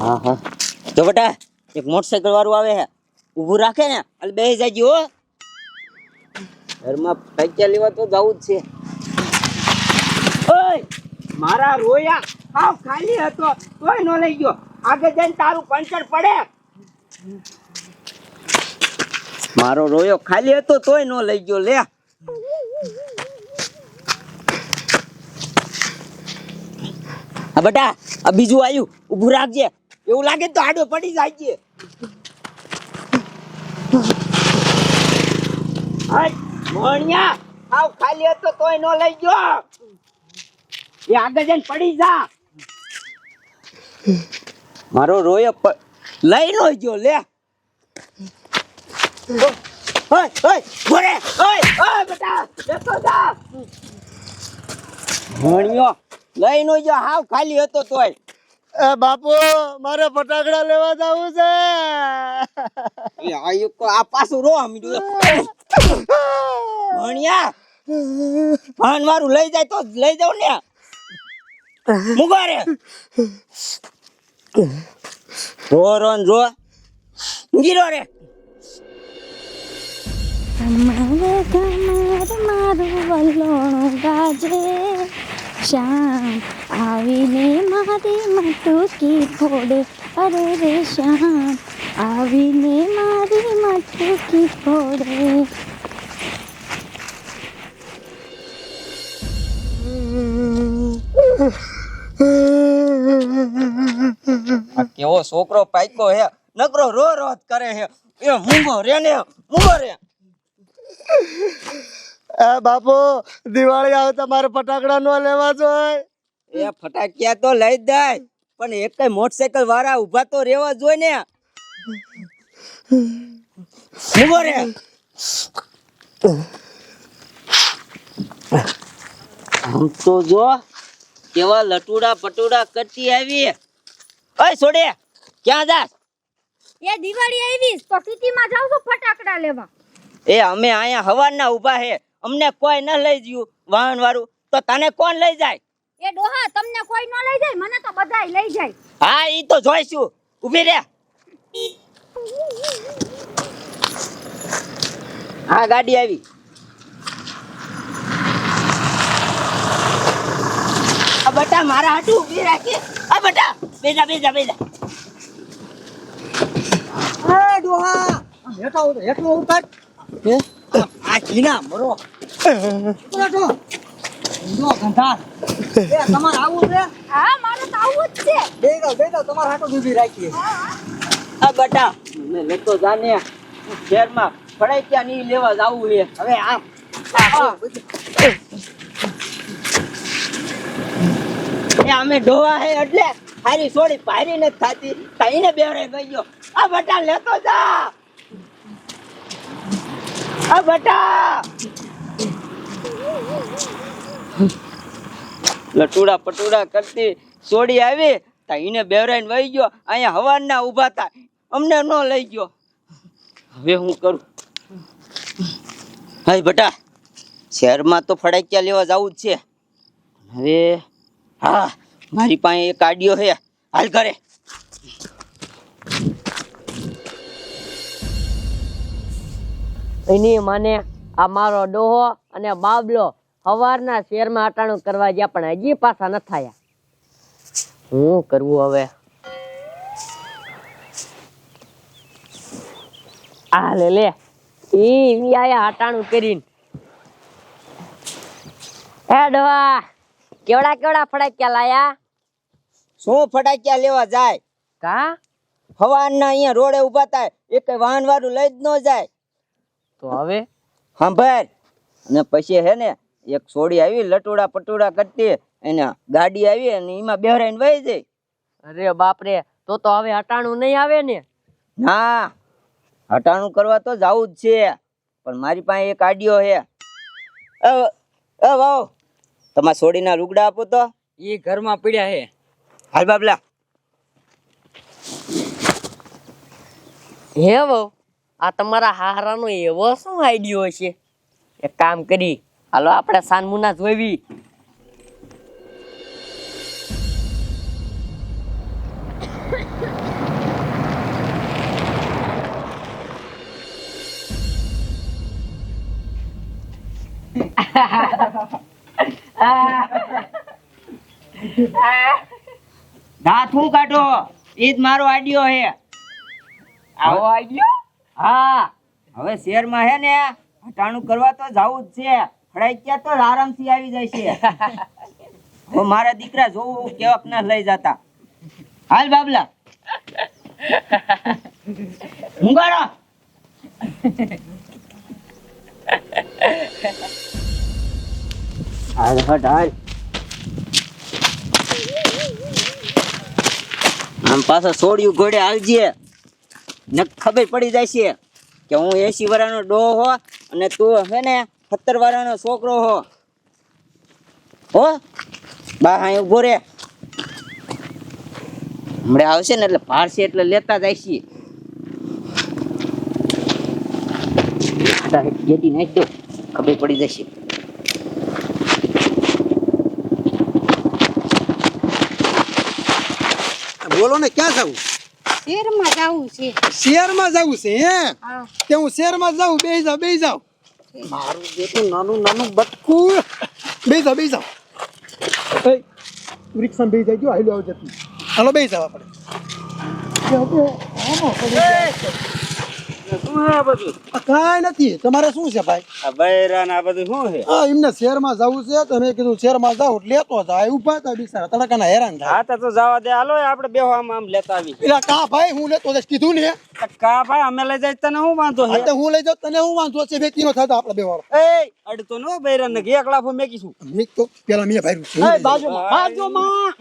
હા હા. જો બેટા એક મોટરસાઇકલ વાળું આવે છે ઊભું રાખે ને એટલે બે જાજી હો. ઘરમાં પૈસા લેવા તો જવું જ છે. ઓય મારા રોયા આવ ખાલી હતો. તોય નો લઈ ગયો. આગળ જઈને તારું પંચર પડે. મારો રોયો ખાલી હતો તોય નો લઈ ગયો. લે. આ બેટા આ બીજું આવ્યું ઊભું રાખજે. એવું લાગે તો આડો પડી જાય છે. મોણિયા હાવ ખાલી હતો તોય નો લઈ ગયો. એ આગળ જઈને પડી જા. મારો રોયો લઈ નો ગયો લે. ઓય ઓય ઓય ઓય બેટા જતો જા. મોણિયો લઈ નો ગયો હાવ ખાલી હતો તોય. બાપુ મારે ફટાકડા લેવા જવું છે એ આ પાછું રો ભણ્યા ભાન મારું લઈ જાય તો લઈ જાવ ને મુગારે રો રો રો ગીરો રે તમારે તમારે મારું વલોણું ગાજે શ્યામ આવીને મારી મટુકી ફોડે અરે રે શ્યામ આવીને મારી મટુકી ફોડે આ કેવો છોકરો પાક્યો હે નકરો રો રો જ કરે હે એ મૂંગો રે ને મૂંગો રે એ બાપુ દિવાળી આવે તમારે ફટાકડા નો લેવા જોઈએ એ ફટાકિયા તો લઈ જ જાય પણ એક મોટરસાયકલ વાળા ઊભા તો રેવા જોઈએ ને. ઊભો રે. આમ તો જો કેવા લટુડા પટુડા કરતી આવી. ઓય છોડે ક્યાં જાસ એ દિવાળી આવી તો સિટીમાં જાવ તો ફટાકડા લેવા. એ અમે અહીંયા હવાના ઊભા હે. અમને કોઈ ન લઈ ગયું વાહન વાળું તો તને કોણ લઈ જાય? એ ડોહા તમને કોઈ ન લઈ જાય મને તો બધાય લઈ જાય. હા ઈ તો જોઈશું. ઊભી રે. હા ગાડી આવી. આ બટા મારા હાટુ ઊભી રાખી. આ બટા બેજા બેજા બેજા. એ ડોહા. હેઠો હેઠો ઉતર. હે? આ મરો. ઉતારો જો ગંધાર. એ તમારે આવું છે? હા મારું તો આવું જ છે. બે જાવ બે તમારે હાટો દૂધી રાખીએ. આ બટા. મેં લેતો જાને. શહેરમાં પડાઈ ક્યાં નહીં લેવા જાવું છે. હવે આમ. એ અમે ડોવા હે એટલે હારી સોડી પારી નથી થાતી. કઈને બેવરે ગયો. આ બટા લેતો જા. આ બટા! લટુડા પટુડા કરતી સોડી આવી તાઈને બેવરાઈને વહી ગયો. અહીંયા હવારના ઊભા તા. અમને ન લઈ ગયો. હવે હું કરું? હાય બટા, શહેરમાં તો ફડાક્યા લેવા જવું જ છે. હવે, હા, મારી પાસે એક આડિયો છે. હાલ કરે એની મને આ મારો ડોહો અને બાબલો સવારના શેરમાં અટાણું કરવા ગયા પણ હજી પાછા ન થયા. શું કરવું હવે? આ લે લે ઈ આયા અટાણું કરીને. હે ડોહા કેવડા કેવડા ફડાક્યા લાયા? શું ફટાક્યા લેવા જાય? કા? હવાના અહીંયા રોડે ઊભા થાય એક વાહન વાળું લઈ જ ન જાય. તો હવે સાંભળ અને પછી હે ને એક છોડી આવી લટુડા પટુડા કરતી એને ગાડી આવી અને એમાં બેહરાઈને વહી જાય અરે બાપરે તો તો હવે અટાણું નહીં આવે ને? ના હટાણું કરવા તો જવું જ છે પણ મારી પાસે એક આડિયો છે એ એ વાવ તમારા છોડીના લુગડા આપો તો. એ ઘરમાં પડ્યા હે. હાલ બાબલા. હે વહુ આ તમારા હારાનો એવો શું આઈડિયો છે એક કામ કરી, હાલો આપણે સાનમુના જોઈવી. દાંત હું કાઢો? એ જ મારો આઈડિયો છે. આવો આઈડિયો? હા, હવે શહેરમાં હે ને, હટાણું કરવા તો જાવું જ છે. ફળાઈ ગયા તો આરામથી આવી જાય છે હવે મારા દીકરા જોવું કેવાક ના લઈ જતા. હાલ બાબલા. મુંગાડા હાલ, હટ, હાલ. આમ પાછા છોડ્યું ઘોડે ને ખબર પડી જાય છે કે હું એસી વાળાનો ડો હો અને તું હે ને સત્તર વાળાનો છોકરો હો. હો? બા હા ઊભો રે. હમણાં આવશે ને એટલે છે એટલે લેતા જાય છે. ગેટી નાખી દો. ખબર પડી જશે. બોલો ને, ક્યાં જવું શહેરમાં જવું છે? શેરમાં જવું છે હે? કે હું શેરમાં જાઉં? બે જાવ બે જાવ મારું બેટું નાનું નાનું બટકું. બે જાવ બે જાવ રિક્ષા રિક્ષામાં બે જાય ગયો હાલો આવજે તું. હાલો બે જાવ આપણે. આ કાંઈ નથી. તમારે શું છે ભાઈ? આ બૈરા ને આ બધું શું છે? હા એમને શહેરમાં જવું છે. તમે કીધું શહેરમાં જાવ એટલે લેતો જાય ઊભા તા બિચારા તડકાના હેરાન થાય. હા તો જવા દે. હાલો આપણે બે આમ આમ લેતા આવી એટલે કા ભાઈ હું લેતો જઈશ. કીધું ને? કા ભાઈ અમે લઈ જાય તને હું વાંધો છે? તો હું લઈ જાઉં તને હું વાંધો છે? વેચી નો થતા આપણે બે વાળો એ અડતો નો બૈરન ને એક લાફો મેકીશું. મેક તો પેલા મેં ભાઈ એ બાજુમાં બાજુમાં.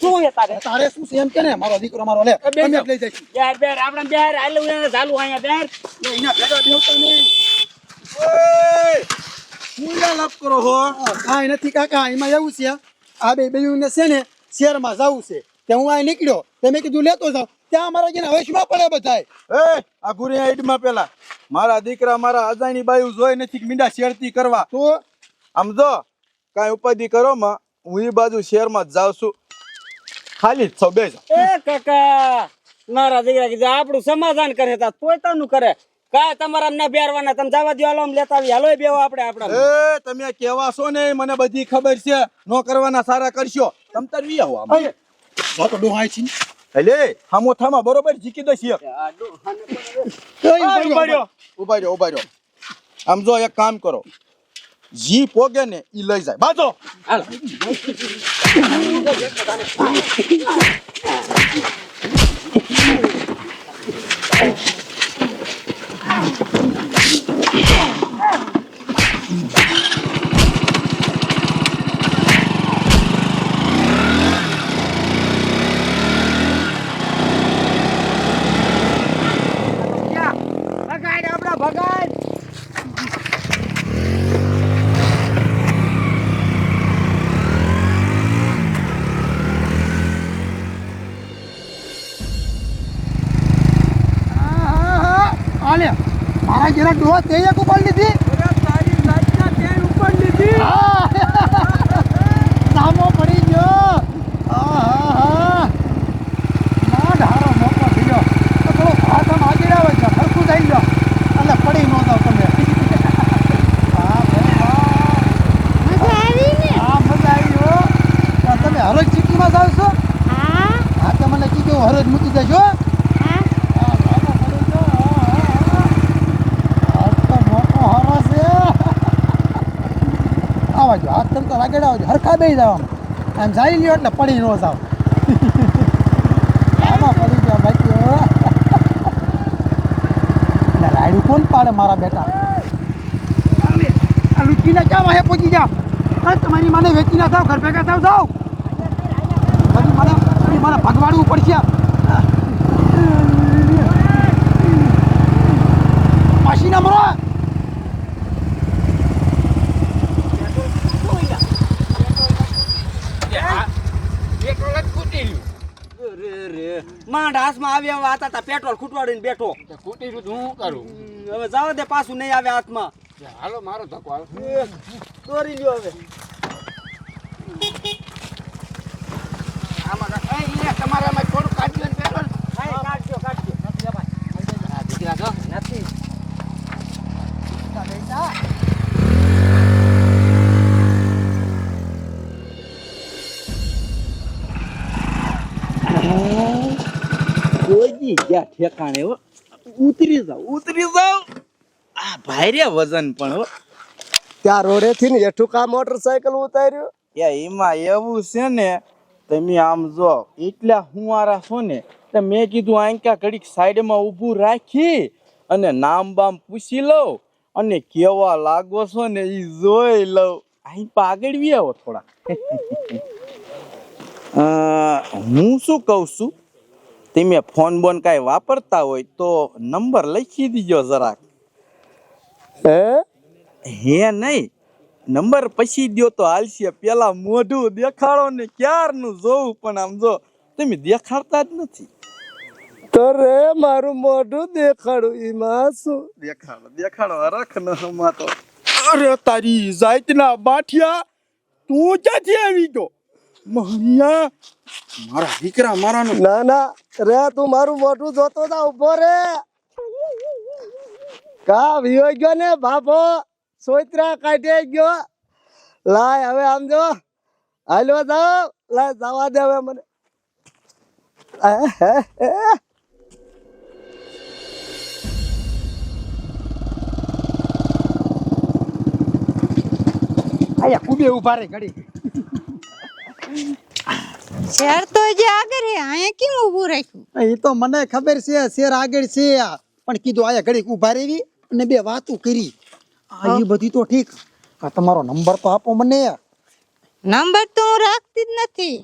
શું હે તારે? તારે શું છે એમ કે ને? મારો દીકરો મારો લે. અમે લઈ જઈશું. યાર બેર આપણે આલું એને ચાલુ અહીંયા બેર એના ભેગા બેહતા નહીં. ઓય! હું યા લાભ કરો હો. કાંઈ નથી કાકા એમાં એવું છે આ બે બેયુને છે ને શહેરમાં જવું છે. તે હું અહીં નીકળ્યો તે મેં કીધું લેતો જાવ ત્યાં અમારા જેને વૈશમાં પડે બધાય. એ આ ગુરી આઈડમાં પેલા. મારા દીકરા મારા અજાણી બાયુ જોઈ નથી કે મીંડા શેરતી કરવા. તો? આમ જો કાંઈ ઉપાધિ કરો માં. હું એ બાજુ શહેરમાં જ જાઉં છું. ખાલી છો બે એ કાકા મારા દીકરા કીધું આપણું સમાધાન કરે તા પોતાનું કરે. કાય તમારા ના બેરવાના તમે જવા દો હાલો લેતા આવી હાલો બેવો આપણે આપણા એ તમે કેવા છો ને મને બધી ખબર છે. નો કરવાના સારા કરશો. તમ તાર વી આવો આમ. બહુ તો ડોહાય છે એટલે હામો થામા બરોબર જીકી દો એક. ઊભા રહ્યો ઊભા રહ્યો ઊભા રહ્યો. આમ જો એક કામ કરો. જી પોગે ને ઈ લઈ જાય. બાજો. ભગાડ જેના ડોહા તે એક ઉપાડ લીધી હા. સામો પડી ગયો આહાહા. ના ઢારો મોકો થયો તો થોડો ભાત આમ આગળ આવે છે સરખું થઈ ગયો એટલે પડી ન જાવ તમે હા ભાઈ, હા. મજા આવી ને હા મજા આવી હો તો તમે હરોજ ચીકીમાં જાવ છો હા હા તો મને કીધું હરોજ મૂકી દેજો હા હા, ભાગો પડી ગયો. હા, હા, હા. આજ તો મોટો હારો છે આવા જો હાથ તો લાગેડા આવજો, હરખા બે જાવ આમ જાઈ લ્યો એટલે પડી ન જાવ. આમાં પડી ગયા બાકી રાયડું કોણ પાડે મારા બેટા? આ લુચીને ક્યાં વાહે પહોંચી જા તમારી મને વેચી ના થાવ ઘર ભેગા થાવ પછી મને મને ભગવાડવું પડશે પાછી ના મરો માંડ હાથમાં આવ્યા હવે હતા તા પેટ્રોલ ખૂટવાડીને બેઠો. ખૂટી તો હું કરું? હવે જાવ દે પાછું નહીં આવે હાથમાં. હાલો મારો ધક્કો હાલો તોરી લ્યો હવે. ઠેકાણે હો. ઉતરી જાવ ઉતરી જાવ આ ભાઈ વજન પણ હો. ત્યાં રોડેથી ને એઠું કા મોટરસાયકલ ઉતાર્યું? યા એમાં એવું છે ને તમે આમ જો એટલા હુંવારા છો ને તો મેં કીધું આંકા ઘડીક સાઈડમાં ઊભું રાખી અને નામ બામ પૂછી લઉં અને કેવા લાગો છો ને એ જોઈ લઉં. અહીં પાગળ વી આવો થોડા. હું શું કહું છું? તમે ફોન બોન કાંઈ વાપરતા હોય તો નંબર લખી દીજો જરાક. હે? હે નહીં નંબર પછી દ્યો તો હાલશે. પેલા મોઢું દેખાડો ને ક્યારનું જોવું પણ આમ જો તમે દેખાડતા જ નથી. તો રે મારું મોઢું દેખાડું એમાં શું? દેખાડો દેખાડો રખ ન હમાતો અરે તારી જાતના બાઠિયા તું ક્યાંથી આવી ગયો? મહણિયા મારા દીકરા મારાનું ના ના, રે, તું મારું મોઢું જોતો જા, ઊભો રે. કા વિયો ગયો ને, બાપો? સોયત્રા કાઢે ગયો. લાય, હવે આમ જો. હાલો જાવ લાય, જવા દે હવે મને. આયા કુબે ઊભા રે ઘડી. શહેર તો જે આગળ હે અહીંયા કેમ ઊભું રાખ્યું? એ તો મને ખબર છે શેર આગળ છે. પણ કીધું આયા ઘડીક ઊભા રહેવી અને બે વાતો કરી. આ એ બધી તો ઠીક. આ તમારો નંબર તો આપો મને. નંબર તો હું રાખતી જ નથી.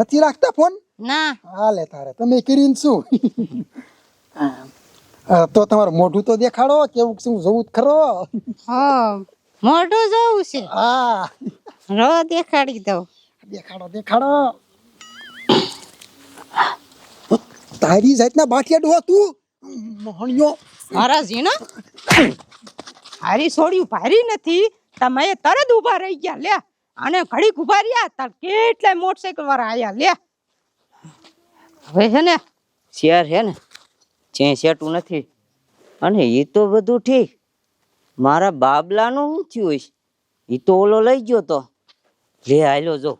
નથી રાખતા ફોન? ના. હાલે તારે તમે કરીને શું? તો તમારું મોઢું તો દેખાડો કેવું શું જોવું ખરો? હા મોઢું જોવું છે. હા. રો દેખાડી દઉં. દેખાડો દેખાડો. તારી જાતના બાઠિયા ડોહા તું? મોહણિયો. મારા ઝીણા હારી છોડ્યું ભારી નથી. તમે તરત ઊભા રહી ગયા લે અને ઘડીક ઊભા રહ્યા તાર કેટલાય મોટરસાયકલ વાળા આયા લે હવે છે ને, શેર છે ને ચે સેટું નથી. અને એ તો બધું ઠીક. મારા બાબલાનું શું થયું હશે? એ તો ઓલો લઈ ગયો તો. લે, હાલ્યો જો.